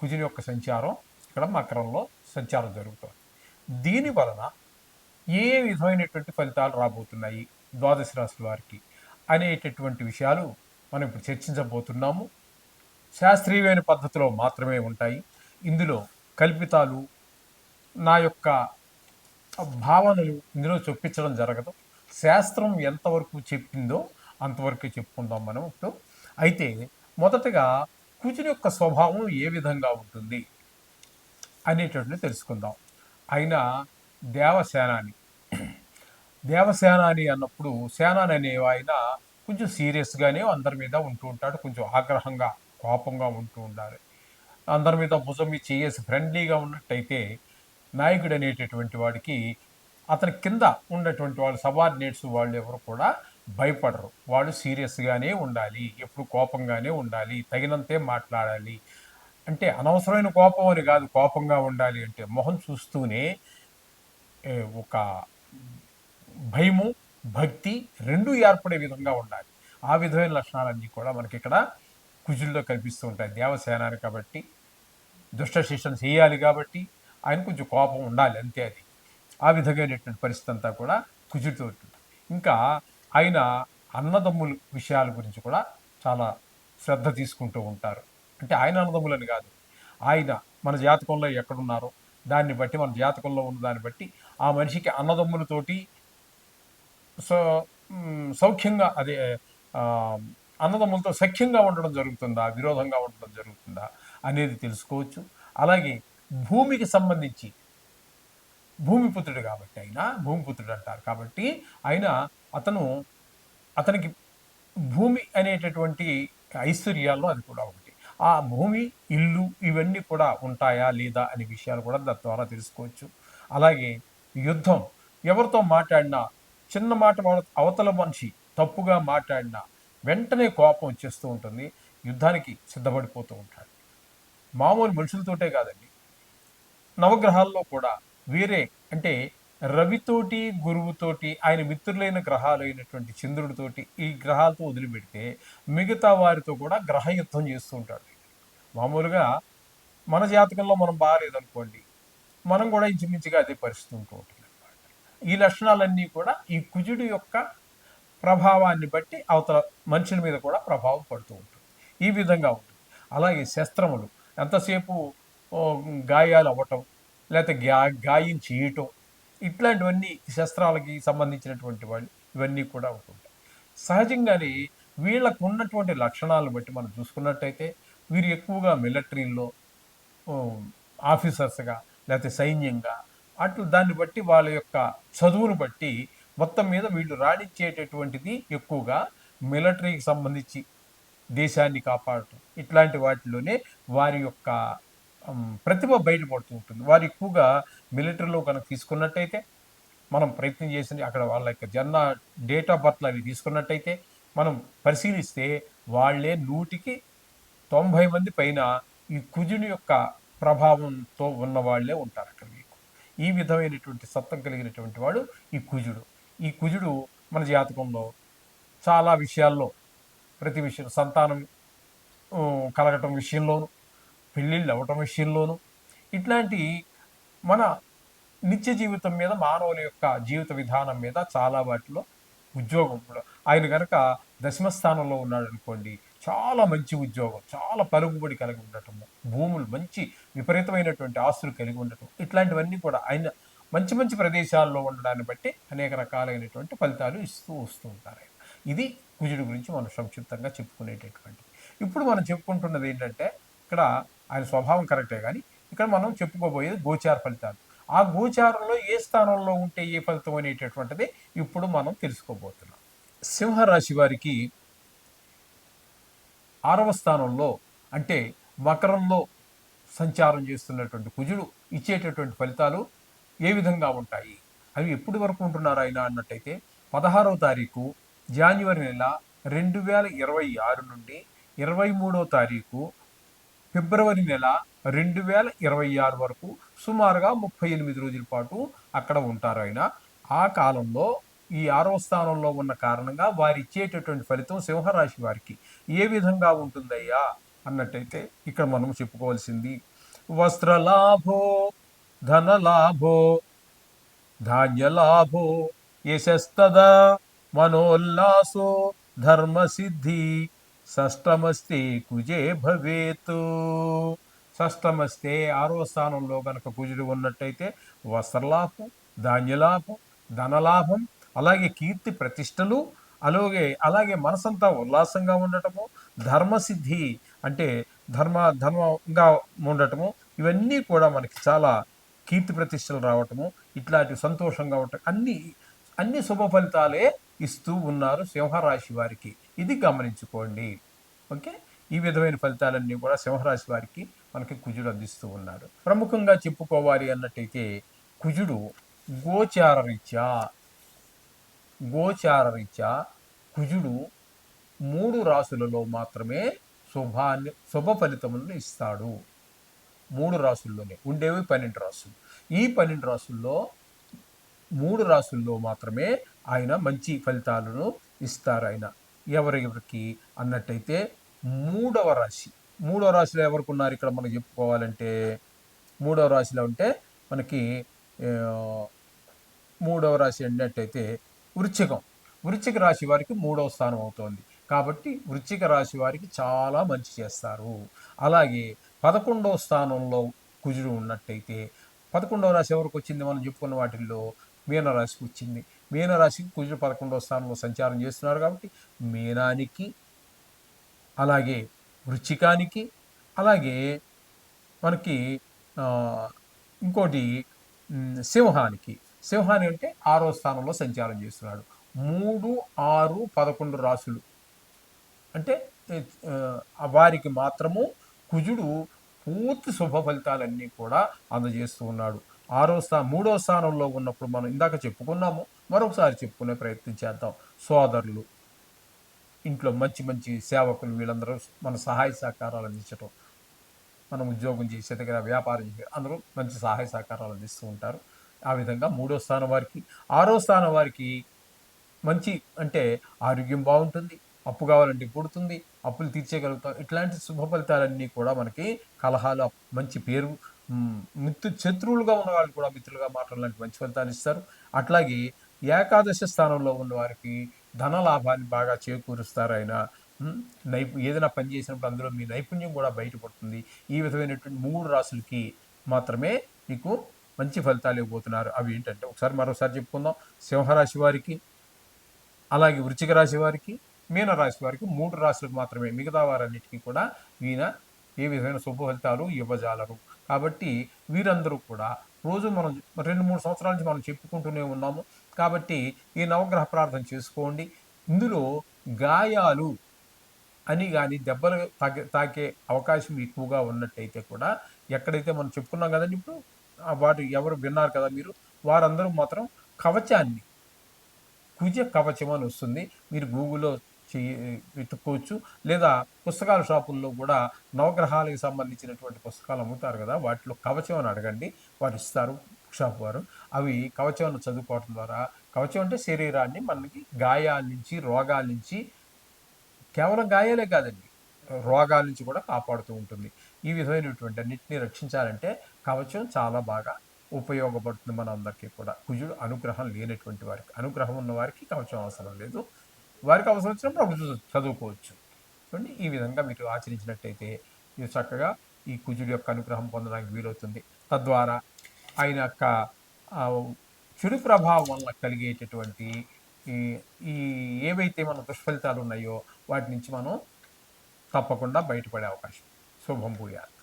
కుజుని యొక్క సంచారం ఇక్కడ మకరంలో సంచారం జరుగుతుంది. దీని వలన ఏ విధమైనటువంటి ఫలితాలు రాబోతున్నాయి ద్వాదశ రాశుల వారికి అనేటటువంటి విషయాలు మనం ఇప్పుడు చర్చించబోతున్నాము. శాస్త్రీయమైన పద్ధతిలో మాత్రమే ఉంటాయి. ఇందులో కల్పితాలు నా యొక్క భావనలు ఇందులో చొప్పించడం జరగదు. శాస్త్రం ఎంతవరకు చెప్పిందో అంతవరకు చెప్పుకుందాం మనం ఇప్పుడు. అయితే మొదటగా కుజుని యొక్క స్వభావం ఏ విధంగా ఉంటుంది అనేటటువంటిది తెలుసుకుందాం. ఆయన దేవసేనాని. దేవసేనాని అన్నప్పుడు సేనాని అనే ఆయన కొంచెం సీరియస్గానే అందరి మీద ఉంటూ ఉంటాడు. కొంచెం ఆగ్రహంగా కోపంగా ఉంటూ ఉండాలి. అందరి మీద భుజం మీద చేసి ఫ్రెండ్లీగా ఉన్నట్టయితే నాయకుడు అనేటటువంటి వాడికి అతని కింద ఉన్నటువంటి వాళ్ళు సబార్డినేట్స్ వాళ్ళు ఎవరు కూడా భయపడరు. వాళ్ళు సీరియస్గానే ఉండాలి. ఎప్పుడు కోపంగానే ఉండాలి. తగినంతే మాట్లాడాలి. అంటే అనవసరమైన కోపం అని కాదు. కోపంగా ఉండాలి అంటే మొహం చూస్తూనే ఒక భయము భక్తి రెండు ఏర్పడే విధంగా ఉండాలి. ఆ విధమైన లక్షణాలన్నీ కూడా మనకి ఇక్కడ కుజుల్లో కనిపిస్తూ ఉంటాయి. దేవసేనాన్ని కాబట్టి దుష్ట శిక్షణ చేయాలి కాబట్టి ఆయన కొంచెం కోపం ఉండాలి. అంతే అది. ఆ విధమైనటువంటి పరిస్థితి అంతా కూడా కుజుడితో ఉంటుంది. ఇంకా ఆయన అన్నదమ్ముల విషయాల గురించి కూడా చాలా శ్రద్ధ తీసుకుంటూ ఉంటారు. అంటే ఆయన అన్నదమ్ములని కాదు. ఆయన మన జాతకంలో ఎక్కడున్నారో దాన్ని బట్టి మన జాతకంలో ఉన్న దాన్ని బట్టి ఆ మనిషికి అన్నదమ్ములతోటి సో సౌఖ్యంగా అదే అన్నదమ్ములతో సఖ్యంగా ఉండడం జరుగుతుందా? విరోధంగా ఉండడం జరుగుతుందా? అనేది తెలుసుకోవచ్చు. అలాగే భూమికి సంబంధించి భూమిపుత్రుడు కాబట్టి ఆయన భూమిపుత్రుడు అంటారు కాబట్టి ఆయన అతను అతనికి భూమి అనేటటువంటి ఐశ్వర్యాల్లో అది కూడా ఒకటి. ఆ భూమి ఇల్లు ఇవన్నీ కూడా ఉంటాయా లేదా అనే విషయాలు కూడా దాని ద్వారా తెలుసుకోవచ్చు. అలాగే యుద్ధం ఎవరితో మాట్లాడినా చిన్న మాట అవతల మనిషి తప్పుగా మాట్లాడినా వెంటనే కోపం వచ్చేస్తూ ఉంటుంది. యుద్ధానికి సిద్ధపడిపోతూ ఉంటాడు. మామూలు మనుషులతోటే కాదండి. నవగ్రహాల్లో కూడా వేరే అంటే రవితోటి గురువుతోటి ఆయన మిత్రులైన గ్రహాలు అయినటువంటి చంద్రుడితోటి ఈ గ్రహాలతో వదిలిపెడితే మిగతా వారితో కూడా గ్రహ యుద్ధం చేస్తూ ఉంటాడు. మామూలుగా మన జాతకంలో మనం బాగాలేదనుకోండి మనం కూడా ఇంచుమించుగా అదే పరిస్థితి ఉంటూ ఉంటుంది ఈ లక్షణాలన్నీ కూడా ఈ కుజుడి యొక్క ప్రభావాన్ని బట్టి అవతల మనుషుల మీద కూడా ప్రభావం పడుతూ ఉంటుంది. ఈ విధంగా ఉంటుంది. అలాగే శస్త్రములు ఎంతసేపు గాయాలు అవ్వటం లేకపోతే గా గాయం చేయటం ఇట్లాంటివన్నీ శస్త్రాలకి సంబంధించినటువంటి వాళ్ళు ఇవన్నీ కూడా ఉంటుంటాయి. సహజంగానే వీళ్ళకు ఉన్నటువంటి లక్షణాలను బట్టి మనం చూసుకున్నట్టయితే వీరు ఎక్కువగా మిలిటరీలో ఆఫీసర్స్గా లేకపోతే సైన్యంగా అట్లు దాన్ని బట్టి వాళ్ళ యొక్క చదువును బట్టి మొత్తం మీద వీళ్ళు రాణించేటటువంటిది ఎక్కువగా మిలిటరీకి సంబంధించి దేశాన్ని కాపాడటం. ఇట్లాంటి వాటిలోనే వారి యొక్క ప్రతిభ బయటపడుతూ ఉంటుంది. వారు ఎక్కువగా మిలిటరీలో కనుక తీసుకున్నట్టయితే మనం ప్రయత్నం చేసి అక్కడ వాళ్ళ యొక్క జన్న డేట్ ఆఫ్ బర్త్లు అవి తీసుకున్నట్టయితే మనం పరిశీలిస్తే వాళ్ళే నూటికి తొంభై మంది పైన ఈ కుజుని యొక్క ప్రభావంతో ఉన్న వాళ్ళే ఉంటారు అక్కడ మీకు. ఈ విధమైనటువంటి సత్తం కలిగినటువంటి వాడు ఈ కుజుడు. ఈ కుజుడు మన జాతకంలో చాలా విషయాల్లో ప్రతి విషయం సంతానం కలగటం విషయంలోనూ పెళ్ళిళ్ళు అవ్వటం విషయంలోనూ ఇట్లాంటి మన నిత్య జీవితం మీద మానవుల యొక్క జీవిత విధానం మీద చాలా వాటిలో ఉద్యోగం కూడా. ఆయన కనుక దశమ స్థానంలో ఉన్నాడు అనుకోండి చాలా మంచి ఉద్యోగం చాలా పలుకుబడి కలిగి ఉండటము భూములు మంచి విపరీతమైనటువంటి ఆస్తులు కలిగి ఉండటం ఇట్లాంటివన్నీ కూడా ఆయన మంచి మంచి ప్రదేశాల్లో ఉండడాన్ని బట్టి అనేక రకాలైనటువంటి ఫలితాలు ఇస్తూ వస్తూ ఉంటారు ఆయన. ఇది కుజుడి గురించి మనం సంక్షిప్తంగా చెప్పుకునేటటువంటిది. ఇప్పుడు మనం చెప్పుకుంటున్నది ఏంటంటే ఇక్కడ ఆయన స్వభావం కరెక్టే కానీ ఇక్కడ మనం చెప్పుకోబోయేది గోచార ఫలితాలు. ఆ గోచారంలో ఏ స్థానంలో ఉంటే ఏ ఫలితం అనేటటువంటిది ఇప్పుడు మనం తెలుసుకోబోతున్నాం. సింహరాశి వారికి ఆరవ స్థానంలో అంటే మకరంలో సంచారం చేస్తున్నటువంటి కుజుడు ఇచ్చేటటువంటి ఫలితాలు ఏ విధంగా ఉంటాయి? అవి ఎప్పటి వరకు ఉంటున్నారు ఆయన అన్నట్టయితే పదహారవ తారీఖు జాన్యువరి నెల రెండు వేల ఇరవై ఆరు నుండి ఇరవై మూడవ తారీఖు ఫిబ్రవరి నెల రెండు వేల ఇరవై ఆరు వరకు సుమారుగా ముప్పై ఎనిమిది రోజుల పాటు అక్కడ ఉంటారు ఆయన. ఆ కాలంలో ఈ ఆరవ స్థానంలో ఉన్న కారణంగా వారు ఇచ్చేటటువంటి ఫలితం సింహరాశి వారికి. ఏ విధంగా ఉంటుందయ్యా? అన్నట్టయితే ఇక్కడ మనం చెప్పుకోవాల్సింది. వస్త్రలాభో ధనలాభో ధాన్యలాభో యశస్తద మనోల్లాసో ధర్మసిద్ధి షష్టమస్తే కుజే భవేత్. షష్టమస్తే ఆరో స్థానంలో కనుక కుజుడు ఉన్నట్టయితే వస్త్రలాభం ధాన్యలాభం ధనలాభం అలాగే కీర్తి ప్రతిష్టలు అలాగే అలాగే మనసంతా ఉల్లాసంగా ఉండటము ధర్మసిద్ధి అంటే ధర్మ ధర్మంగా ఉండటము ఇవన్నీ కూడా మనకి చాలా కీర్తి ప్రతిష్టలు రావటము ఇట్లాంటి సంతోషంగా ఉండటం అన్ని అన్ని శుభ ఫలితాలే ఇస్తూ ఉన్నారు సింహరాశి వారికి. ఇది గమనించుకోండి. ఓకే? ఈ విధమైన ఫలితాలన్నీ కూడా సింహరాశి వారికి మనకి కుజుడు అందిస్తూ ఉన్నాడు. ప్రముఖంగా చెప్పుకోవాలి అన్నట్టయితే కుజుడు గోచార రీత్యా గోచార కుజుడు మూడు రాసులలో మాత్రమే శుభాన్ని శుభ ఫలితములను ఇస్తాడు. మూడు రాసుల్లోనే. ఉండేవి పన్నెండు రాసులు. ఈ పన్నెండు రాసుల్లో మూడు రాసుల్లో మాత్రమే ఆయన మంచి ఫలితాలను ఇస్తారు ఆయన ఎవరెవరికి అన్నట్టయితే మూడవ రాశి. మూడవ రాశిలో ఎవరికి ఉన్నారు ఇక్కడ మనం చెప్పుకోవాలంటే? మూడవ రాశిలో ఉంటే మనకి మూడవ రాశి అన్నట్టయితే వృచ్చికం. వృచ్చిక రాశి వారికి మూడవ స్థానం అవుతోంది. కాబట్టి వృచ్చిక రాశి వారికి చాలా మంచి చేస్తారు. అలాగే పదకొండవ స్థానంలో కుజుడు ఉన్నట్టయితే పదకొండవ రాశి ఎవరికి వచ్చింది? మనం చెప్పుకున్న వాటిల్లో మీనరాశికి వచ్చింది. మీనరాశికి కుజుడు పదకొండవ స్థానంలో సంచారం చేస్తున్నారు కాబట్టి మీనానికి అలాగే వృచ్చికానికి అలాగే మనకి ఇంకోటి సింహానికి. సింహాని అంటే ఆరో స్థానంలో సంచారం చేస్తున్నాడు. మూడు ఆరు పదకొండు రాసులు అంటే వారికి మాత్రము కుజుడు పూర్తి శుభ ఫలితాలన్నీ కూడా అందజేస్తూ ఉన్నాడు. ఆరో స్థా మూడో స్థానంలో ఉన్నప్పుడు మనం ఇందాక చెప్పుకున్నాము మరొకసారి చెప్పుకునే ప్రయత్నం చేద్దాం. సోదరులు ఇంట్లో మంచి మంచి సేవకులు వీళ్ళందరూ మన సహాయ సహకారాలు అందించటం మనం ఉద్యోగం చేసే దగ్గర వ్యాపారం చేసే అందరూ మంచి సహాయ సహకారాలు అందిస్తూ ఉంటారు. ఆ విధంగా మూడో స్థానం వారికి ఆరో స్థానం వారికి మంచి అంటే ఆరోగ్యం బాగుంటుంది అప్పు కావాలంటే పుడుతుంది అప్పులు తీర్చేయగలుగుతాం. ఇట్లాంటి శుభ ఫలితాలన్నీ కూడా మనకి కలహాలు మంచి పేరు మిత్రు శత్రువులుగా ఉన్న వాళ్ళు కూడా మిత్రులుగా మాట్లాడాలంటే మంచి ఫలితాలు ఇస్తారు. అట్లాగే ఏకాదశ స్థానంలో ఉన్న వారికి ధన లాభాన్ని బాగా చేకూరుస్తారు ఆయన మ్, నైపు ఏదైనా పని చేసినప్పుడు అందులో మీ నైపుణ్యం కూడా బయటపడుతుంది. ఈ విధమైనటువంటి మూడు రాసులకి మాత్రమే మీకు మంచి ఫలితాలు ఇవ్వబోతున్నారు. అవి ఏంటంటే ఒకసారి మరోసారి చెప్పుకుందాం. సింహరాశి వారికి అలాగే వృచిక రాశి వారికి మీనరాశి వారికి మూడు రాశులకు మాత్రమే మిగతా వారన్నిటికీ కూడా ఈయన ఏ విధమైన శుభ ఫలితాలు ఇవ్వజాలరు. కాబట్టి వీరందరూ కూడా రోజు మనం రెండు మూడు సంవత్సరాల నుంచి మనం చెప్పుకుంటూనే ఉన్నాము. కాబట్టి ఈ నవగ్రహ ప్రార్థన చేసుకోండి. ఇందులో గాయాలు అని కానీ దెబ్బలు తాకే తాకే అవకాశం ఎక్కువగా ఉన్నట్టయితే కూడా ఎక్కడైతే మనం చెప్పుకున్నాం కదండి ఇప్పుడు వాటి ఎవరు విన్నారు కదా మీరు వారందరూ మాత్రం కవచాన్ని కుజ కవచం అని వస్తుంది. మీరు గూగుల్లో చేయి వెతుక్కోవచ్చు. లేదా పుస్తకాల షాపుల్లో కూడా నవగ్రహాలకు సంబంధించినటువంటి పుస్తకాలు అమ్ముతారు కదా వాటిలో కవచం అని అడగండి. వారు ఇస్తారు షాప్ వారు. అవి కవచాన్ని చదువుకోవటం ద్వారా కవచం అంటే శరీరాన్ని మనకి గాయాల నుంచి రోగాల నుంచి కేవలం గాయాలే కాదండి రోగాల నుంచి కూడా కాపాడుతూ ఉంటుంది. ఈ విధమైనటువంటి అన్నింటినీ రక్షించాలంటే కవచం చాలా బాగా ఉపయోగపడుతుంది మన అందరికీ కూడా. కుజుడు అనుగ్రహం లేనటువంటి వారికి అనుగ్రహం ఉన్న వారికి కవచం అవసరం లేదు. వారికి అవసరం వచ్చినప్పుడు అప్పుడు చదువుకోవచ్చు. చూడండి ఈ విధంగా మీరు ఆచరించినట్టయితే ఇది చక్కగా ఈ కుజుడు యొక్క అనుగ్రహం పొందడానికి వీలవుతుంది. తద్వారా ఆయన యొక్క చురు చెడు ప్రభావం వల్ల కలిగేటటువంటి ఈ ఈ ఏవైతే మన దుష్ఫలితాలు ఉన్నాయో వాటి నుంచి మనం తప్పకుండా బయటపడే అవకాశం. శుభం భూయాలి